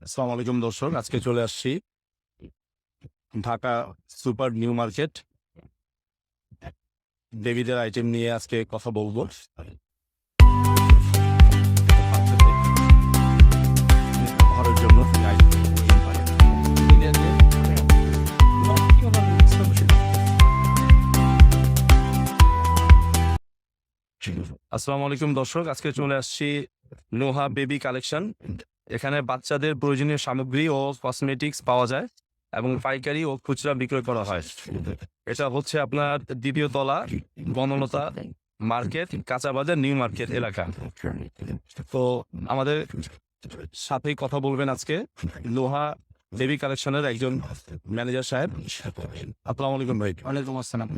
আসসালামু আলাইকুম দর্শক আজকে চলে আসছি ঢাকা সুপার নিউ মার্কেট দেবীদের আইটেম নিয়ে আজকে কথা বলব ঘরের জন্য আসসালামু আলাইকুম দর্শক আজকে চলে আসছি নোহা বেবি কালেকশন। এখানে বাচ্চাদের প্রয়োজনীয় সামগ্রী ও কসমেটিক্স পাওয়া যায় এবং পাইকারি ও খুচরা বিক্রয় করা হয়। এটা হচ্ছে আপনার দ্বিতীয় তলা বনলতা মার্কেট কাঁচা বাজার নিউ মার্কেট এলাকা। তো আমাদের সাথেই কথা বলবেন আজকে। লোহা বেবি কালেকশনের একজন ম্যানেজার সাহেব। আসসালামু আলাইকুম ভাই। ওয়ালাইকুম আসসালাম।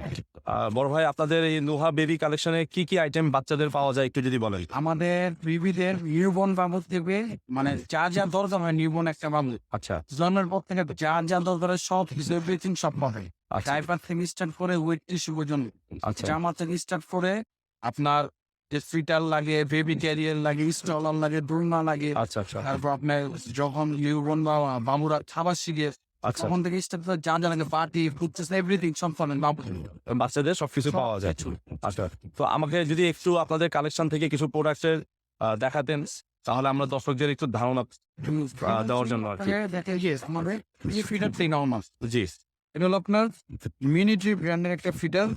বড় ভাই আপনাদের এই লোহা বেবি কালেকশনে কি কি আইটেম বাচ্চাদের পাওয়া যায় একটু যদি বলেন? আমাদের বিবিদের নিউবর্ন বাবু থেকে মানে যা যা দরকার হয় নিউবর্ন একটা বাবু। আচ্ছা। জন্মের পর থেকে যা যা দরকার সব কিছু এভরিথিং সব পাবে। আচ্ছা। ডাইপার থেকে স্টার্ট করে ওয়েট টিস্যু পর্যন্ত। আচ্ছা। জামা থেকে স্টার্ট করে আপনার যে ফিটার লাগে বেবি ক্যারিয়ার লাগে স্টলার লাগে লাগে। আচ্ছা আচ্ছা। তারপর আপনার যখন নিউবর্ন বাবুরা খাবার শিখে আচ্ছা। তখন থেকে যা যা লাগে পার্টি এভরিথিং সব পাবেন বাচ্চাদের সবকিছু পাওয়া যায়। আচ্ছা তো আমাকে যদি একটু আপনাদের কালেকশন থেকে কিছু প্রোডাক্টের দেখাতেন তাহলে আমরা দর্শকদের একটু ধারণা দেওয়ার জন্য আর কি। জি। এটা হলো আপনার মিনিট্রি ব্র্যান্ডের একটা ফিটার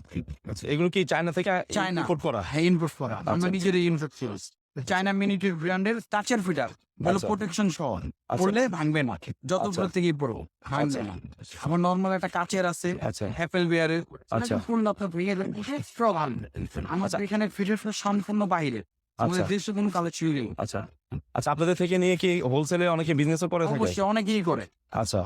আচ্ছা এগুলো কি চায়না থেকে চায়না। ইম্পোর্ট করা? হ্যাঁ ইনপুট করা। আমরা নিজেরই ইনপুট করি। চায়না মিনিট্রি ব্র্যান্ডের টাচের ফিটার ভালো আচ্ছা। প্রোটেকশন সহ। আচ্ছা। পড়লে ভাঙবে না। যত আচ্ছা। উপর থেকে পড়ব ভাঙবে না। আমার নর্মাল একটা কাচের আছে আচ্ছা। হ্যাপেল বিয়ারের আচ্ছা। ফুল আপনার ভেঙে আমাদের এখানে ফিটার সম্পূর্ণ বাইরে। আমাদের আচ্ছা দেশে কোনো কালে ছিল আচ্ছা। আচ্ছা আপনাদের থেকে নিয়ে কি হোলসেলে অনেকে বিজনেসও করে থাকে? অবশ্যই অনেকেই করে। আচ্ছা।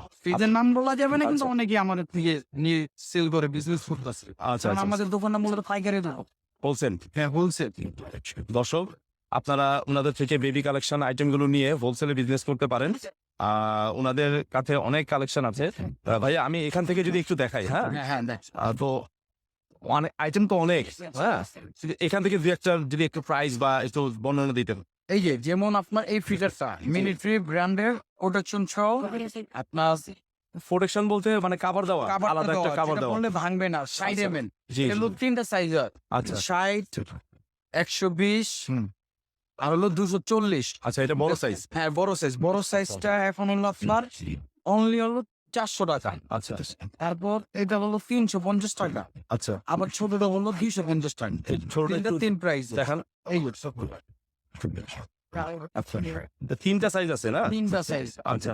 নাম বলা যাবে না কিন্তু আচ্ছা। অনেকেই আমাদের থেকে নিয়ে সেল করে বিজনেস করতেছে। আচ্ছা আচ্ছা। আমাদের দোকানটা মূলত পাইকারি দাও হোলসেল হ্যাঁ হোলসেল দর্শক আপনারা ওনাদের থেকে বেবি কালেকশন আইটেমগুলো নিয়ে হোলসেলে বিজনেস করতে পারেন। আহ ওনাদের কাছে অনেক কালেকশন আছে। ভাইয়া আমি এখান থেকে যদি একটু দেখাই হ্যাঁ? হ্যাঁ হ্যাঁ তো অনেক আইটেম তো অনেক হ্যাঁ? এখান থেকে দু একটা যদি একটু প্রাইস বা একটু বর্ণনা দিতেন। এই যে যেমন আপনার এই ফিটারটা মিলিটারি ব্র্যান্ডের প্রোটেকশন সহ আপনার প্রোটেকশন বলতে মানে কাভার দেওয়া আলাদা একটা কাভার দেওয়া। করলে ভাঙবে না সাইড আচ্ছা। MN G G. এগুলো তিনটা সাইজ আচ্ছা। ষাট একশো বিশ হুম। আর হলো দুশো চল্লিশ। আচ্ছা এটা বড় সাইজ হ্যাঁ বড় সাইজ বড় সাইজটা এখন হলো আপনার অনলি হলো চারশো টাকা। আচ্ছা তারপর এটা হলো তিনশো পঞ্চাশ টাকা। আচ্ছা। আবার ছোটটা হলো দুইশো পঞ্চাশ টাকা। ছোটটা তিন প্রাইস দেখান। এই আচ্ছা তিনটা সাইজ আছে না তিনটা সাইজ আচ্ছা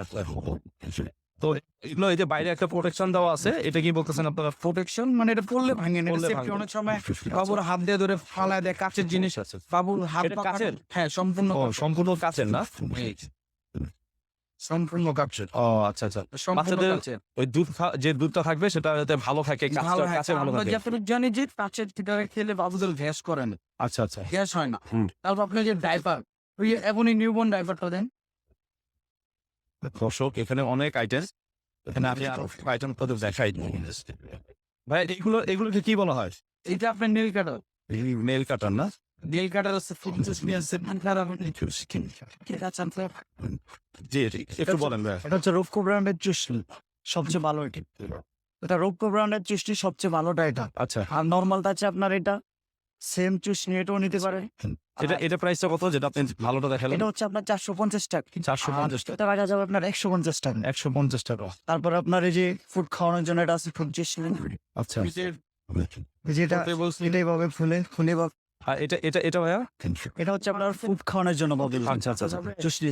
তো এগুলো এই যে বাইরে একটা প্রোটেকশন দেওয়া আছে এটা কি বলতেছেন আপনারা? প্রোটেকশন মানে এটা পড়লে ভাঙে না সেফটি অনেক সময় বাবুর হাত দিয়ে ধরে ফালায় দেয় কাচের জিনিস। আছে বাবুর হাত কাচের? হ্যাঁ সম্পূর্ণ সম্পূর্ণ কাছের না? সম্পূর্ণ কাচের ও আচ্ছা আচ্ছা। বাচ্চাদের ওই দুধ যে দুধটা থাকবে সেটা যাতে ভালো থাকে কাছে ভালো থাকে। যতটুকু জানি যে কাচের ফিটারে খেলে বাবুদের গ্যাস করে না। আচ্ছা আচ্ছা। গ্যাস হয় না। তারপর আপনি যে ডাইপার ওই নিউবর্ন ডাইপারটা দেন। দর্শক এখানে অনেক আইটেম। এখানে আমি আইটেম তোদের দেখাই ভাই এগুলো এগুলোকে কি বলা হয়? এটা আপনার নীল কাটার। নেল কাটার না? একটু বলেন এটা হচ্ছে ব্র্যান্ডের সবচেয়ে ভালো এটি এটা ব্র্যান্ডের সবচেয়ে ভালোটা এটা আচ্ছা আর নর্মালটা আছে আপনার এটা সেম চুষ্টি এটাও নিতে পারেন এটা এটা প্রাইসটা কত যেটা আপনি ভালোটা দেখালেন এটা হচ্ছে আপনার চারশো পঞ্চাশ টাকা চারশো পঞ্চাশ টাকা এটা রাখা যাবে আপনার একশো পঞ্চাশ টাকা একশো পঞ্চাশ টাকা তারপর আপনার এই যে ফুড খাওয়ানোর জন্য এটা আছে ফুড চুষ্টি আচ্ছা যেটা এটাই পাবে ফুলে ফুলে এটা এটা এটা ভাইয়া? এটা হচ্ছে আপনার ফুড খাওয়ানোর জন্য পাবে আচ্ছা আচ্ছা আচ্ছা।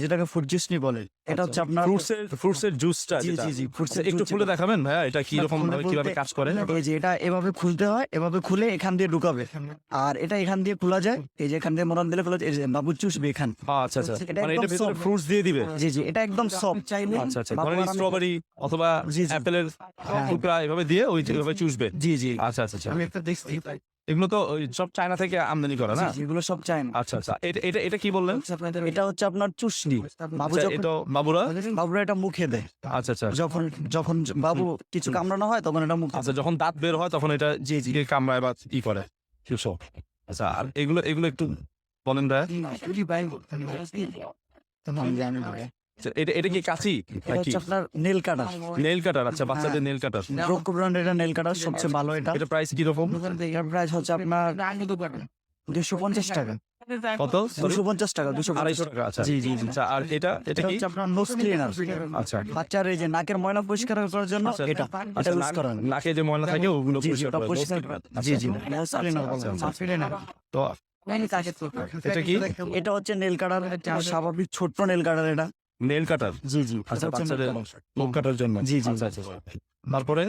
যেটাকে ফুড চুষ্টি বলে। এটা হচ্ছে আপনার ফ্রুটসের ফ্রুটসের জুসটা জি জি জি এর একটু খুলে দেখাবেন ভাইয়া এটা কি রকম ভাবে কীভাবে কাজ করে? এই যে এটা এভাবে খুলতে হয় এভাবে খুলে এখান দিয়ে ঢুকাবে। আর এটা এখান দিয়ে খোলা যায় এই যে এখান দিয়ে মরান দিলে খোলা যায় এই যে বাবু চুষবে এখান। আচ্ছা আচ্ছা এটা মানে এটা ভিতরে ফ্রুটস দিয়ে দিবে? জি জি এটা একদম সফট চাইলে আচ্ছা আচ্ছা ধরেন স্ট্রবেরি অথবা। অ্যাপেলের হ্যাঁ। টুকরা এভাবে দিয়ে ওই এভাবে চুষবে। জি জি। আচ্ছা আচ্ছা আচ্ছা। আমি একটা দেখছি। এগুলো তো সব চায়না থেকে আমদানি করা না? এগুলো সব চাই না আচ্ছা আচ্ছা। এটা এটা এটা কি বললেন? এটা হচ্ছে আপনার চুষনি। বাবু আচ্ছা, যখন এটা বাবুরা? বাবুরা এটা মুখে দেয়। আচ্ছা আচ্ছা। যখন যখন বাবু কিছু কামড়ানো হয় তখন এটা মুখে আচ্ছা যখন দাঁত বের হয় তখন এটা জি জি। কামড়ায় বা ই করে। শিশু আচ্ছা আর এগুলো এগুলো একটু বলেন আচ্ছা, এটা এটা কি কাঁচি নাকি? আপনার নেল কাটার নেল কাটার আচ্ছা বাচ্চাদের নেল কাটার রোক্কো ব্র্যান্ডের এটা নেল কাটার সবচেয়ে ভালো এটা। এটা প্রাইস কীরকম? এটার প্রাইস হচ্ছে আপনার দুশো পঞ্চাশ টাকা। কত? দুশো পঞ্চাশ টাকা দুশো আড়াইশো টাকা আচ্ছা। জি জি জি। আচ্ছা আর এটা এটা এটা কি? আপনার নোজ ক্লিনার আচ্ছা। বাচ্চার এই যে নাকের ময়লা পরিষ্কার করার জন্য আচ্ছা, এটা আচ্ছা এটা ইউজ করা নাকে যে ময়লা থাকে ওগুলো পরিষ্কার। জি জি আচ্ছা। তো এটা কি? এটা হচ্ছে নেল কাটার স্বাভাবিক ছোট্ট নেল কাটার এটা। Nail cutter. জি জি আচ্ছা হচ্ছে বাচ্চাদের। কাটার জন্য। জি, জি। আচ্ছা, আচ্ছা। তারপরে?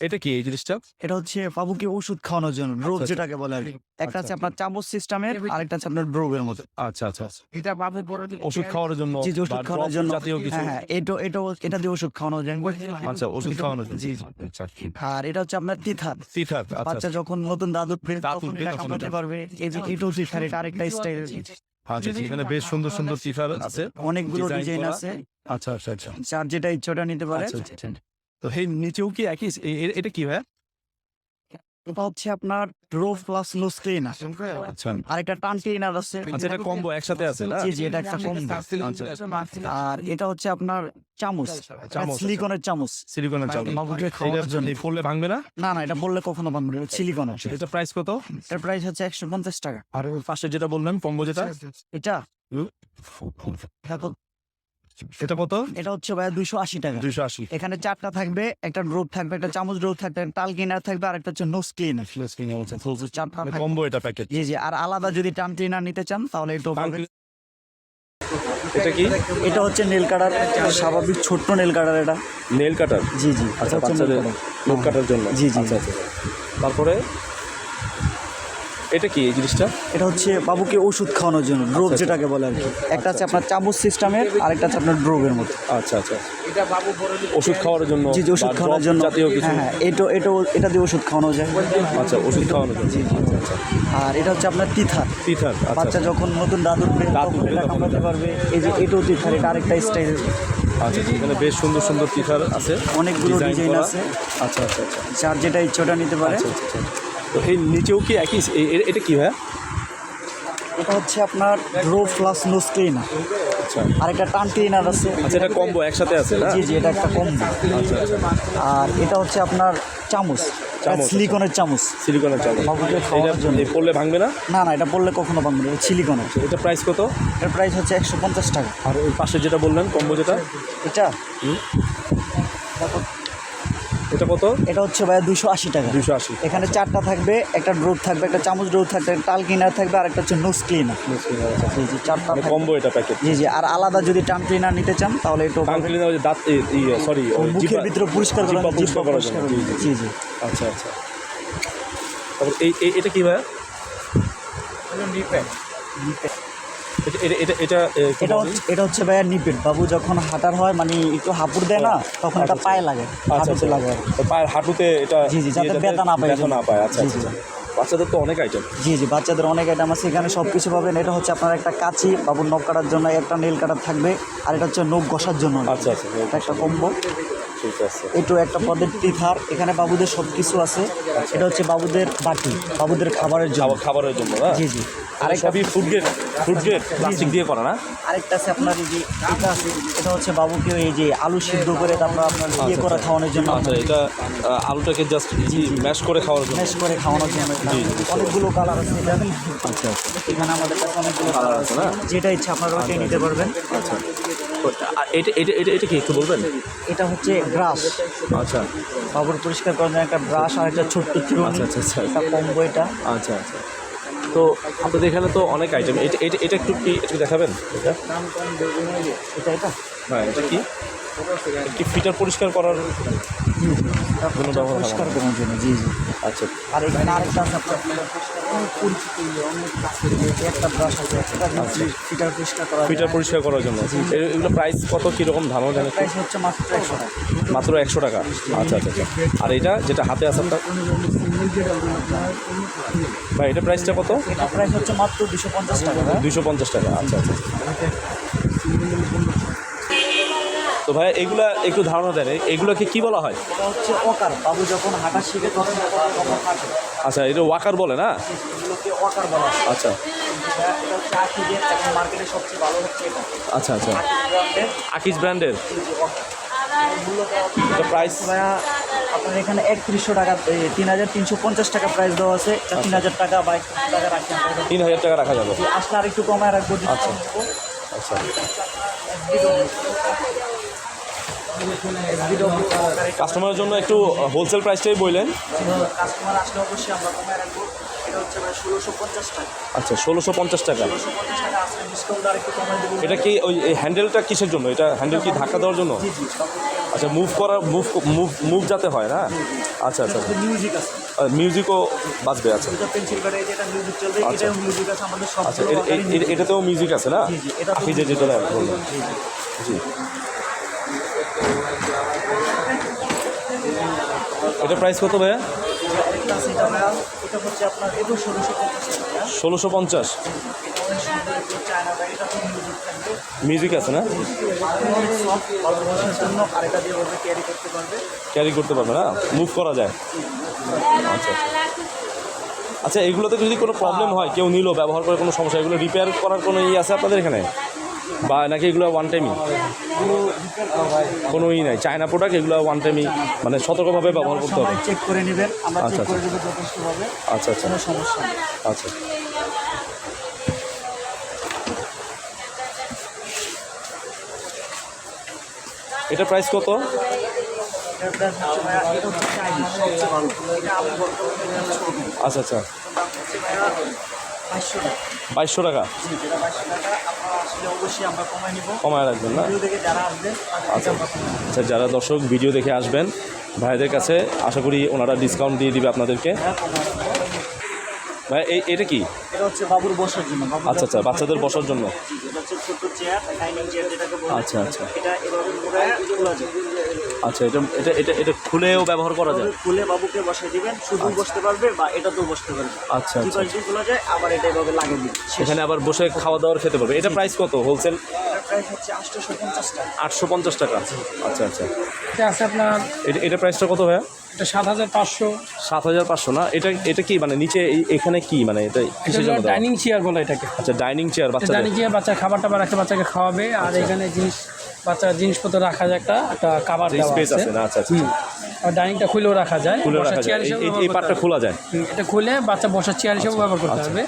এটা কি এই জিনিসটা? এটা হচ্ছে বাবুকে ওষুধ খাওয়ানোর জন্য ড্রোপ আচ্ছা, যেটাকে বলে আর একটা আছে আচ্ছা। আপনার চামচ সিস্টেমের আরেকটা আছে আপনার ড্রোপের মতো আচ্ছা আচ্ছা আচ্ছা। এটা ওষুধ খাওয়ার জন্য জি ওষুধ খাওয়ানোর জন্য। জাতীয় কিছু? হ্যাঁ হ্যাঁ এটা এটা এটা দিয়ে ওষুধ খাওয়ানো যায় আচ্ছা ওষুধ খাওয়ানোর জন্য। জি। আচ্ছা আর এটা হচ্ছে আপনার তিথার তিথার আচ্ছা বাচ্চা যখন নতুন দাদু দাঁত তখন এটা পারবে। এই যে তিথার এটা আরেকটা স্টাইল আচ্ছা এখানে বেশ সুন্দর সুন্দর তিথার আছে অনেকগুলো ডিজাইন আছে আচ্ছা আচ্ছা আচ্ছা। যার যেটা ইচ্ছাটা নিতে পারে আচ্ছা, আচ্ছা। তো এই নিচেও কি একই? এটা কি ভাই এটা হচ্ছে আপনার ড্রো প্লাস নোজ ক্লিনার আচ্ছা। আরেকটা টান ক্লিনার আছে। আচ্ছা এটা কম্বো একসাথে আছে না? জি জি এটা একটা কম আর এটা হচ্ছে আপনার চামচ। চামচ, সিলিকনের চামচ সিলিকনের খাওয়ার জন্য ফুললে ভাঙবে না? না না এটা বললে কখনো পানবে না সিলিকনের এটা প্রাইস কত? এটার প্রাইস হচ্ছে একশো পঞ্চাশ টাকা। আর ওই পাশে যেটা বললেন কম্বো যেটা? এটা? এটা কত? এটা হচ্ছে ভাইয়া দুইশো আশি টাকা। দুইশো আশি। এখানে চারটা থাকবে একটা ড্রোপ থাকবে একটা চামচ ড্রোপ থাকবে একটা টাল ক্লিনার থাকবে আর একটা হচ্ছে নোজ ক্লিনার চারটা কম্বো এটা প্যাকেট জি জি আর আলাদা যদি টান ক্লিনার নিতে চান তাহলে একটু। এটা কি? এটা হচ্ছে নেল কাটার স্বাভাবিক ছোট্ট নেল কাটার এটা। Nail cutter? জি জি। আচ্ছা বাচ্চাদের নেল কাটার। জন্য। জি, জি। আচ্ছা, আচ্ছা। তারপরে? এটা কি এই জিনিসটা? এটা হচ্ছে বাবুকে ওষুধ খাওয়ানোর জন্য ড্রোপ আচ্ছা, যেটাকে বলে আর কি একটা আছে আপনার চামচ সিস্টেমের আরেকটা আছে আপনার ড্রোপের মতো আচ্ছা আচ্ছা। এটা বাবু ওষুধ খাওয়ার জন্য জি জি ওষুধ খাওয়ানোর জন্য। জাতীয় কিছু? হ্যাঁ হ্যাঁ এটা এটা এটা দিয়ে ওষুধ খাওয়ানো যায়। আচ্ছা ওষুধ খাওয়ানোর জন্য। আচ্ছা, আচ্ছা। আর এটা হচ্ছে আপনার তিথার তিথার বাচ্চা আচ্ছা। যখন নতুন দাঁত উঠবে এটা কামড়াতে পারবে। এই যে এটাও তিথার এটা আরেকটা স্টাইল আচ্ছা এখানে বেশ সুন্দর সুন্দর তিথার আছে। অনেকগুলো ডিজাইন আছে। আচ্ছা আচ্ছা আচ্ছা। যার যেটা ইচ্ছাটা নিতে পারে আচ্ছা, আচ্ছা, আচ্ছা। তো এই নিচেও কি একই এটা কি ভাই এটা হচ্ছে আপনার ড্রোপ প্লাস নোজ ক্লিনার আচ্ছা। আর একটা টান ক্লিনার আছে। আচ্ছা এটা কম্বো একসাথে আছে না? জি জি এটা একটা কম্বো আচ্ছা আচ্ছা। আর এটা হচ্ছে আপনার চামচ। চামচ, সিলিকনের চামচ। সিলিকনের চামচ। এটা জন্য। এই পড়লে ভাঙবে না? না না এটা বললে কখনো ভাঙবে না। সিলিকনের এটা প্রাইস কত? এর প্রাইস হচ্ছে একশো পঞ্চাশ টাকা। আর ওই পাশে যেটা বললেন কম্বো যেটা? এটা? এটা কত? এটা হচ্ছে ভাইয়া দুশো আশি টাকা। দুইশো আশি। এখানে চারটা থাকবে একটা ড্রোপ থাকবে একটা চামচ ড্রোপ থাকবে একটা টাল ক্লিনার থাকবে আর একটা হচ্ছে নোজ ক্লিনার। জি জি চারটা কম্বো এটা প্যাকেট জি জি আর আলাদা যদি টান ক্লিনার নিতে চান তাহলে একটু টাং ক্লিনার ওই দাঁত সরি মুখের ভিতরে পরিষ্কার পরিষ্কার জি, জি। আচ্ছা আচ্ছা। তারপর এই এই- এটা কি ভাই এটা এটা এটা এটা এটা এটা হচ্ছে ভাইয়া নিপেট বাবু যখন হাঁটার হয় মানে একটু হাঁপুর দেয় না তখন এটা পায়ে লাগে আচ্ছা হাঁটুতে আচ্ছা। লাগে। পায়ের হাঁটুতে এটা জি, জি, যাতে ব্যথা না পায়, না পায়। আচ্ছা আচ্ছা। আচ্ছা। বাচ্চাদের তো অনেক আইটেম জি জি বাচ্চাদের অনেক আইটেম আছে। এখানে সব কিছু পাবেন। এটা হচ্ছে আপনার একটা কাঁচি। বাবুর নখ কাটার জন্য একটা নেল কাটার থাকবে। আর এটা হচ্ছে নখ ঘষার জন্য। আচ্ছা আচ্ছা এটা একটা কম্বো ঠিক আছে। এটু একটা পদের টিথার এখানে বাবুদের সব কিছু আছে এটা হচ্ছে বাবুদের বাটি বাবুদের খাবারের জন্য। খাবারের জন্য জি জি। আরে আরেকটা ফুড গ্রেড গ্রেড প্লাস্টিক দিয়ে করা না? আরেকটা আছে আপনার এই যে এটা আছে এটা হচ্ছে বাবুকে এই যে আলু সিদ্ধ করে তারপর আপনার ইয়ে করে খাওয়ানোর জন্য আচ্ছা এটা আলুটাকে জাস্ট ম্যাশ করে খাওয়ার জন্য। ম্যাশ করে খাওয়ানোর জন্য। অনেকগুলো কালার আছে এটা আচ্ছা আচ্ছা। এখানে আমাদের কাছে অনেকগুলো কালার আছে না? যেটা ইচ্ছা আপনারা ওইটাই নিতে পারবেন। আচ্ছা। এটা এটা এটা এটা কি একটু বলবেন? এটা হচ্ছে ব্রাশ আচ্ছা। বাবুর পরিষ্কার করার জন্য একটা ব্রাশ আর একটা ছোট্ট চিরুনি আচ্ছা, আচ্ছা, আচ্ছা। কম্বো এটা। আচ্ছা আচ্ছা। তো আপনাদের এখানে তো অনেক আইটেম এটা এটা একটু কি একটু দেখাবেন? এটা? এটা এটা? হ্যাঁ এটা কি? কি ফিটার পরিষ্কার করার কোনো ব্যবহার পরিষ্কার করার জন্য জি জি। আচ্ছা। আর এখানে আরেকটা আছে অনেক পরিচিত অনেক কাছের একটা ব্রাশ আছে এটা ফিটার পরিষ্কার করা ফিটার পরিষ্কার করার জন্য। এগুলো প্রাইস কত কীরকম ধারণা জানেন প্রাইস হচ্ছে মাত্র একশো টাকা। মাত্র একশো টাকা? আচ্ছা আচ্ছা আচ্ছা। আর এটা যেটা হাতে আছে আপনার? ভাই এটা প্রাইসটা কত? এটা প্রাইস হচ্ছে মাত্র দুশো পঞ্চাশ টাকা? দুশো পঞ্চাশ টাকা আচ্ছা আচ্ছা। তো ভাই এগুলা একটু ধারণা দেন। এগুলোকে কি বলা হয়? এটা হচ্ছে অকার বাবু যখন হাঁটা শিখে তখন তখন হাঁটে আচ্ছা এটা ওয়াকার বলে না? ওয়াকার বলা হয়। আচ্ছা। মার্কেটে সবচেয়ে ভালো হচ্ছে এটা। আচ্ছা আচ্ছা। ব্র্যান্ডের। আকিজ ব্র্যান্ডের? প্রাইস ভাইয়া আপনার এখানে একত্রিশশো টাকা তিন হাজার তিনশো পঞ্চাশ টাকা প্রাইস দেওয়া আছে। তিন হাজার টাকা বা টাকা রাখি তিন হাজার টাকা রাখা যাবে। আসলে আর একটু কমায় রাখব আচ্ছা। আচ্ছা। কাস্টমারের জন্য একটু হোলসেল প্রাইসটাই বললেন। কাস্টমার আসলে অবশ্যই আমরা কমায় রাখব। এটা হচ্ছে ষোলোশো পঞ্চাশ টাকা। আচ্ছা ষোলোশো পঞ্চাশ টাকা। এটা কি ওই হ্যান্ডেলটা কিসের জন্য? এটা হ্যান্ডেল কি ধাক্কা দেওয়ার জন্য? আচ্ছা মুভ করা মুভ মুভ মুভ যাতে হয় না? আচ্ছা আচ্ছা। মিউজিক আছে। মিউজিকও বাজবে আচ্ছা। আচ্ছা। আছে আচ্ছা এটাতেও মিউজিক আছে না? আপনি যে যেটা বললেন জি। এটা প্রাইস কত ভাইয়া? ষোলোশো পঞ্চাশ। মিউজিক আছে না? ক্যারি করতে পারবে না? মুভ করা যায়। আচ্ছা। আচ্ছা এগুলোতে যদি কোনো প্রবলেম হয়, কেউ নিল, ব্যবহার করে কোনো সমস্যা, এগুলো রিপেয়ার করার কোনো ই আছে আপনাদের এখানে? বা নাকি এগুলো ওয়ান টাইমই কোনো ই নাই। চায়না প্রোডাক্ট এগুলো ওয়ান টাইমই মানে সতর্কভাবে ব্যবহার করতে হবে। চেক করে নেবেন আচ্ছা, করে দেবো যথেষ্টভাবে আচ্ছা আচ্ছা। সমস্যা আচ্ছা। এটা প্রাইস কত। আচ্ছা আচ্ছা। দাম হচ্ছে ভাইয়া 500 টাকা। বাইশশো টাকা জি, যেটা 500 টাকা, আপনারা আসলে অবশ্যই আমরা কমায় রাখবেন না যারা আচ্ছা। আচ্ছা যারা দর্শক ভিডিও দেখে আসবেন ভাইদের কাছে আশা করি ওনারা ডিসকাউন্ট দিয়ে দিবে আপনাদেরকে হ্যাঁ। ভাই এই এটা কি? এটা হচ্ছে বাবুর বসার জন্য আচ্ছা আচ্ছা বাচ্চাদের বসার জন্য। এটা হচ্ছে ছোট চেয়ার ডাইনিং চেয়ার যেটাকে বলে। আচ্ছা, আচ্ছা। এটা এভাবে মোড়ায় খোলা যায়। আচ্ছা এটা এটা এটা এটা খুলেও ব্যবহার করা যায়? খুলে বাবুকে বসাই দিবেন শুধু বসতে পারবে বা এটাতেও বসতে পারবে। আচ্ছা আচ্ছা। পাশ খোলা যায় আবার এটা এভাবে লাগিয়ে দিবে এখানে আবার বসে খাওয়া দাওয়ার খেতে পারবে। এটা প্রাইস কত হোলসেল প্রাইস হচ্ছে আটশোশো পঞ্চাশ টাকা। আটশো পঞ্চাশ টাকা। আচ্ছা আচ্ছা। এটা আছে আপনার এটা এটা প্রাইসটা কত ভাইয়া? এটা সাত হাজার পাঁচশো। সাত হাজার পাঁচশো না? এটা এটা কি মানে নিচে এখানে কি মানে এটা? ডাইনিং চেয়ার বলে এটাকে। আচ্ছা ডাইনিং চেয়ার বাচ্চা ডাইনিং চেয়ার বাচ্চা খাবার টাবার রাখে বাচ্চাকে খাওয়াবে। আর এখানে জিনিস বাচ্চার জিনিসপত্র রাখা যায় একটা একটা দেওয়া স্পেস আছে। না? আচ্ছা আচ্ছা আর ডাইনিংটা খুলেও রাখা যায়। খুলে রাখা যায়। এই- পার্টটা খোলা যায়? এটা খুলে বাচ্চা বসার চেয়ার হিসেবে ব্যবহার করতে হবে।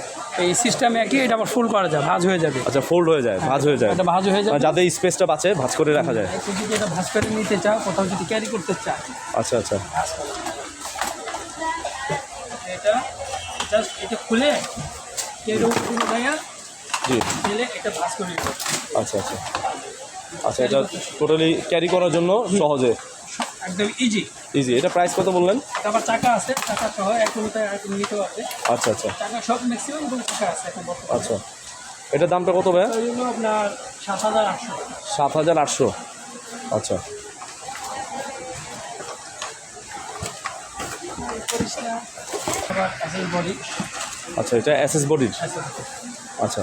এই সিস্টেমে একই এটা আবার ফুল করা যায় ভাঁজ হয়ে যাবে। আচ্ছা ফোল্ড হয়ে যায় ভাঁজ হয়ে যায়। এটা ভাঁজ হয়ে যাবে। মানে যাদের স্পেসটা বাঁচে ভাঁজ করে রাখা যায়। একটু যদি এটা ভাঁজ করে নিতে চাও কোথাও যদি ক্যারি করতে চাও। আচ্ছা আচ্ছা। এটা জাস্ট এটা খুলে এর ভাইয়া জি। এটা ভাঁজ করে আচ্ছা আচ্ছা। আচ্ছা এটা টোটালি ক্যারি করার জন্য সহজে। একদম ইজি ইজি এটা প্রাইস কত বললেন? তারপর চাকা আছে চাকা সহ এক মিনিটে এক মিনিটও আছে। আচ্ছা আচ্ছা। চাকা সব ম্যাক্সিমাম এবং চাকা আছে এখন আচ্ছা। এটার দামটা কত জন্য আপনার সাত হাজার আটশো। সাত হাজার আটশো। আচ্ছা। আচ্ছা এটা এসএস বডির আচ্ছা।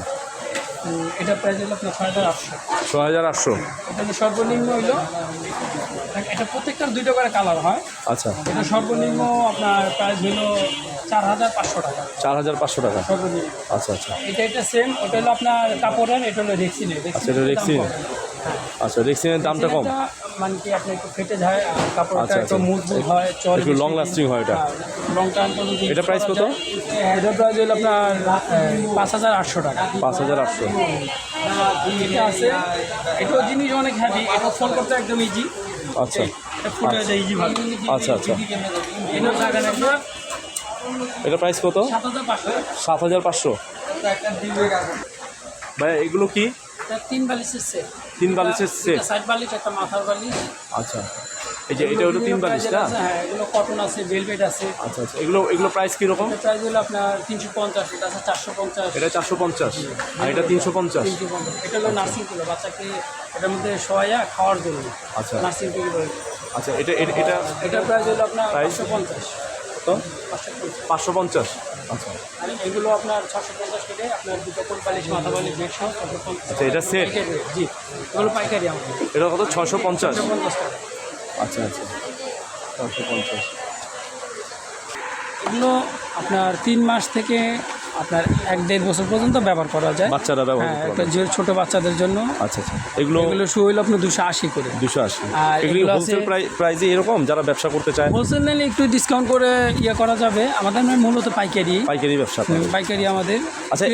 এটা প্রাইস হলো আপনার ছয় হাজার আটশো। ছ হাজার আটশো। হলো সর্বনিম্ন হইল এটা প্রত্যেকটার দুইটা করে কালার হয়। আচ্ছা। এটা সর্বনিম্ন আপনার প্রাইস হলো চার হাজার পাঁচশো টাকা। চার হাজার পাঁচশো টাকা। সর্বনিম্ন। আচ্ছা আচ্ছা। এটা এটা সেম ওটা হলো আপনার কাপড়ের এটা হলো রেক্সিনের আচ্ছা এটা রেক্সিন আচ্ছা রেক্সিনের দামটা কম? মানে কি আপনি একটু ফেটে যায় কাপড়টা আচ্ছা, একটু আচ্ছা। মজবুত হয় চল একটু long lasting হয় এটা। লং টার্ম পর্যন্ত এটা করা কত? যায়। এটার প্রাইস হলো আপনার পাঁচ হাজার আটশো টাকা। পাঁচ হাজার আটশো। এটা আছে। এটাও জিনিস অনেক হ্যাভি এটা ফোন করতে একদম ইজি আচ্ছা। আচ্ছা, আচ্ছা। এটা প্রাইস কত? সাত হাজার পাঁচশো। ভাই এগুলো কি? তিন বালিশের সেট তিন বালিশের সেট বালিশ একটা মাথার বালিশ। আচ্ছা। এই যে এটা হলো তিন বালিশ না? হ্যাঁ এগুলো কটন আছে ভেলভেট আছে। আচ্ছা আচ্ছা। এগুলো এগুলো প্রাইস কীরকম? প্রাইস হলো আপনার তিনশো পঞ্চাশ এটা আছে চারশো পঞ্চাশ। এটা চারশো পঞ্চাশ আর এটা তিনশো পঞ্চাশ। তিনশো পঞ্চাশ। এটা হলো নার্সিং তুলো বাচ্চাকে এটার মধ্যে শোয়া খাওয়ার জন্য। আচ্ছা। নার্সিং বলে। আচ্ছা এটা এটা- এটা প্রাইস হলো আপনার? পাঁচশো পঞ্চাশ। তো? পাঁচশো পঞ্চাশ। আচ্ছা। এগুলো আপনার ছশো পঞ্চাশ কেটে আপনার দুটো কোন পালিশ মাথা বালিশ বেড সহ ছশো পঞ্চাশ। আচ্ছা, এটা rate, জি। এগুলো পাইকারি আমাদের। এটা কত? ছশো পঞ্চাশ। পঞ্চাশ টাকা। আচ্ছা আচ্ছা। ছশো পঞ্চাশ। এগুলো আপনার তিন মাস থেকে আপনার এক দেড় বছর পর্যন্ত ব্যবহার করা যায়। বাচ্চারা ব্যবহার হ্যাঁ একটা যে ছোট বাচ্চাদের জন্য। আচ্ছা আচ্ছা। এগুলো এগুলো শু হইল আপনার দুশো আশি করে। দুশো আশি। আর এগুলো হোলসেল প্রাইসে এরকম যারা ব্যবসা করতে চায়? হোলসেল নিলে একটু ডিসকাউন্ট করে ইয়ে করা যাবে। আমাদের মানে মূলত পাইকারি। পাইকারি ব্যবসা পাইকারি আমাদের। আচ্ছা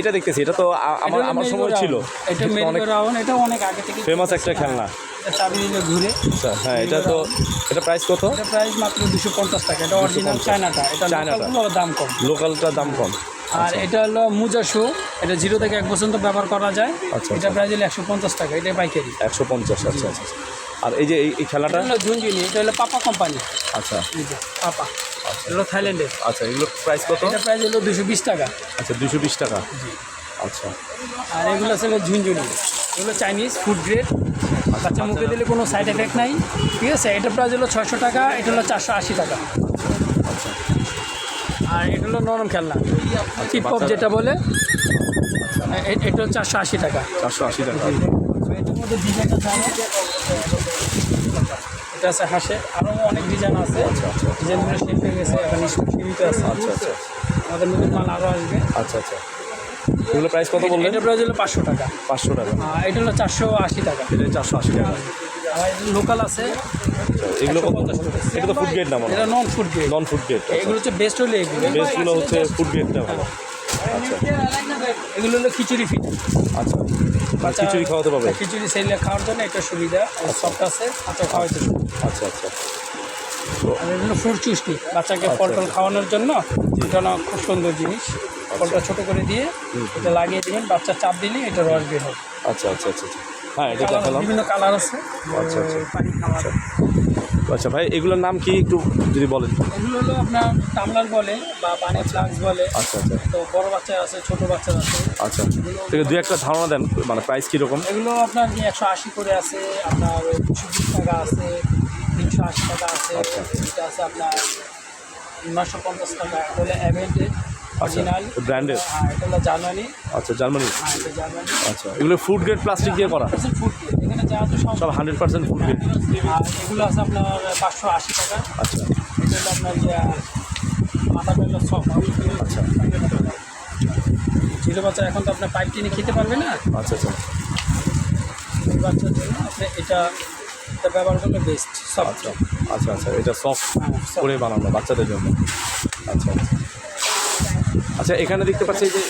এটা দেখতেছি। এটা তো আমার আমার সময় ছিল। এটা অনেক এটা অনেক আগে থেকে ফেমাস একটা খেলনা। চাবি নিলে ঘুরে। আচ্ছা হ্যাঁ এটা তো এটা প্রাইস কত? এটা প্রাইস মাত্র দুশো পঞ্চাশ টাকা। এটা অরিজিনাল চায়নাটা। এটা চায়নাটা। দাম কম। লোকালটার দাম কম। আর এটা হলো মুজা শু। এটা জিরো থেকে এক পর্যন্ত ব্যবহার করা যায়। আচ্ছা, এটা প্রাইস হলো একশো পঞ্চাশ টাকা। এটা পাইকারি। একশো পঞ্চাশ আচ্ছা আচ্ছা। আর এই যে এই- খেলাটা? হলো ঝুনঝুনি। এটা হলো পাপা কোম্পানি আচ্ছা। পাপা। এটা হলো থাইল্যান্ডের। আচ্ছা এগুলো প্রাইস কত? এটা প্রাইস হলো দুশো বিশ টাকা। আচ্ছা দুশো বিশ টাকা। আচ্ছা। আর এগুলো আছে হলো ঝুনঝুনি। এগুলো চাইনিজ ফুড গ্রেড বাচ্চা মুখে দিলে কোনো সাইড এফেক্ট নাই। ঠিক আছে? এটা প্রাইস হলো ছয়শো টাকা এটা হলো চারশো আশি টাকা। আর এটা হলো নরম খেলনা। টিপ পপ যেটা বলে এটা হলো চারশো আশি টাকা। চারশো আশি টাকা। এটার মধ্যে ডিজাইনটা এটা আছে হাসে আরও অনেক ডিজাইন আছে। ডিজাইনগুলো শেপ হয়ে গেছে এখন সীমিত আছে। আচ্ছা আচ্ছা। আমাদের নতুন মাল আরও আসবে। আচ্ছা আচ্ছা। এগুলো প্রাইস কত বললেন? এটা প্রাইস হলো পাঁচশো টাকা। পাঁচশো টাকা। এটা হলো চারশো আশি টাকা। এটা চারশো আশি টাকা। লোকাল আছে। এগুলো কত? 150 টাকা। এটা তো ফুড গ্রেড না এটা non food grade non food grade এগুলো হচ্ছে বেস্ট হলে এগুলো। বেসগুলো হচ্ছে ফুড গ্রেডটা ভালো। আচ্ছা। এগুলো হলো খিচুড়ি ফিট আচ্ছা। খিচুড়ি খাওয়াতে পারবে? খিচুড়ি সেলে খাওয়ার জন্য একটা সুবিধা। সফট আছে আচ্ছা খাওয়াইতে আচ্ছা আচ্ছা। আর এগুলো ফুড চুষ্টি বাচ্চাকে ফল টল খাওয়ানোর জন্য এটা খুব সুন্দর জিনিস। ফলটা ছোট করে দিয়ে এটা লাগিয়ে দিবেন বাচ্চা চাপ দিলে এটা রস বের হবে। আচ্ছা আচ্ছা আচ্ছা আচ্ছা। হ্যাঁ এটা দেখালাম। বিভিন্ন কালার আছে। আচ্ছা, আচ্ছা। পানি খাওয়ার। আচ্ছা। ভাই এগুলোর নাম কি একটু যদি বলেন? এগুলো হলো আপনার টামলার বলে বা পানি ফ্লাক্স বলে। আচ্ছা আচ্ছা। তো বড় বাচ্চা আছে ছোট বাচ্চা আছে। আচ্ছা। ঠিক দুই একটা ধারণা দেন মানে প্রাইস কীরকম? এগুলো আপনার একশো আশি করে আছে আপনার দুশো বিশ টাকা আছে তিনশো আশি টাকা আছে আচ্ছা। এটা আছে আপনার নশো পঞ্চাশ টাকা। এটা হলো অ্যাভেন্টেড অরিজিনাল branded? হ্যাঁ এটা হলো জার্মানি। আচ্ছা জার্মানি? হ্যাঁ এটা জার্মানি। আচ্ছা এগুলো ফুড গ্রেড প্লাস্টিক দিয়ে করা? ফুড এখানে যা আছে সব সব হান্ড্রেড পার্সেন্ট ফুড গ্রেড আর এগুলো আছে আপনার পাঁচশো আশি টাকা। আচ্ছা। এটা হলো আপনার যে মাথাটা হলো সফট আচ্ছা। ছিল বাচ্চা এখন তো আপনার পাইপ টেনে খেতে পারবে না? আচ্ছা আচ্ছা। বাচ্চার জন্য আপনি এটা এটা ব্যবহার করলে বেস্ট সফট আচ্ছা আচ্ছা আচ্ছা এটা সফট করে বানানো বাচ্চাদের জন্য। আচ্ছা আচ্ছা। আচ্ছা এখানে দেখতে পাচ্ছি যে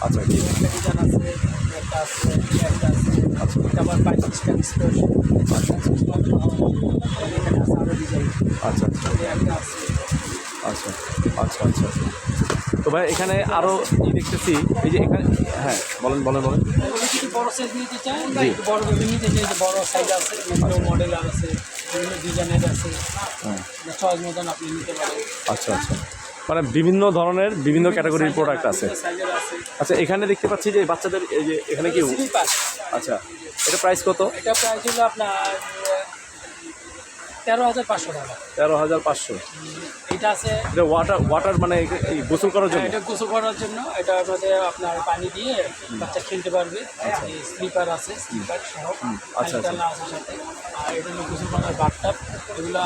আচ্ছা আচ্ছা। আচ্ছা আচ্ছা আচ্ছা আচ্ছা। তো ভাই, এখানে আরও ই দেখতেছি? এই যে এখানে হ্যাঁ বলেন বলেন বলেন। বড় সাইজ আছে বিভিন্ন আছে আপনি নিতে পারেন আচ্ছা আচ্ছা। মানে বিভিন্ন ধরনের বিভিন্ন ক্যাটাগরির প্রোডাক্ট আছে। আচ্ছা এখানে দেখতে পাচ্ছি যে বাচ্চাদের এই যে এখানে কি আচ্ছা এটা প্রাইস কত? এটা প্রাইস হলো আপনার তেরো হাজার পাঁচশো টাকা। তেরো হাজার পাঁচশো। এটা আছে এটা ওয়াটার ওয়াটার মানে এই গোসল করার জন্য? এটা গোসল করার জন্য। এটা মধ্যে আপনার পানি দিয়ে বাচ্চা খেলতে পারবে। স্লিপার আছে স্লিপার সহ। আচ্ছা, আচ্ছা। সাথে। আর এটা হলো গোসল করার বাথটাব এগুলো?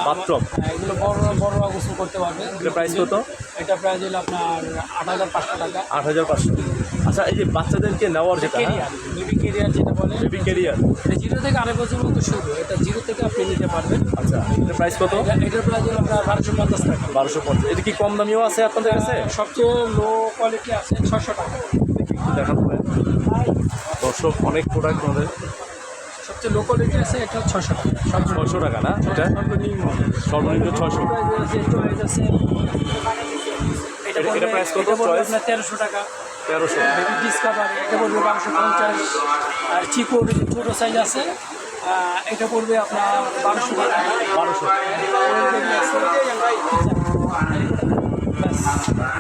হ্যাঁ, এগুলো বড় বড়রা গোসল করতে পারবে। এটা প্রাইস কত? এটা প্রাইস হলো আপনার আট হাজার পাঁচশো টাকা। আট হাজার পাঁচশো। আচ্ছা এই যে বাচ্চাদেরকে নেওয়ার যেটা কেরিয়ার বেবি কেরিয়ার যেটা বলে বেবি ক্যারিয়ার এটা জিরো থেকে আড়াই বছর শুরু এটা জিরো থেকে আপনি নিতে পারবেন। আচ্ছা প্রাইস কত? এটার প্রাইস হলো আপনার বারোশো পঞ্চাশ টাকা। বারোশো পঞ্চাশ। এটা কি কম দামিও আছে আপনাদের কাছে? সবচেয়ে লো কোয়ালিটি আছে ছশো টাকা। একটু দেখাতে পারেন দর্শক অনেক প্রোডাক্ট আমাদের। সবচেয়ে লো কোয়ালিটি আছে এটা ছশো টাকা। ছয়শো টাকা না? এটা? সর্বনিম্ন। প্রাইস আছে এটা কত? আপনার তেরোশো টাকা। তেরোশো। বেবি ডিসকাভার এটা পড়বে বারোশো পঞ্চাশ। আর চিকো ছোটো সাইজ আছে। এটা পড়বে আপনার বারোশো টাকা। বারোশো। ছিঁড়ে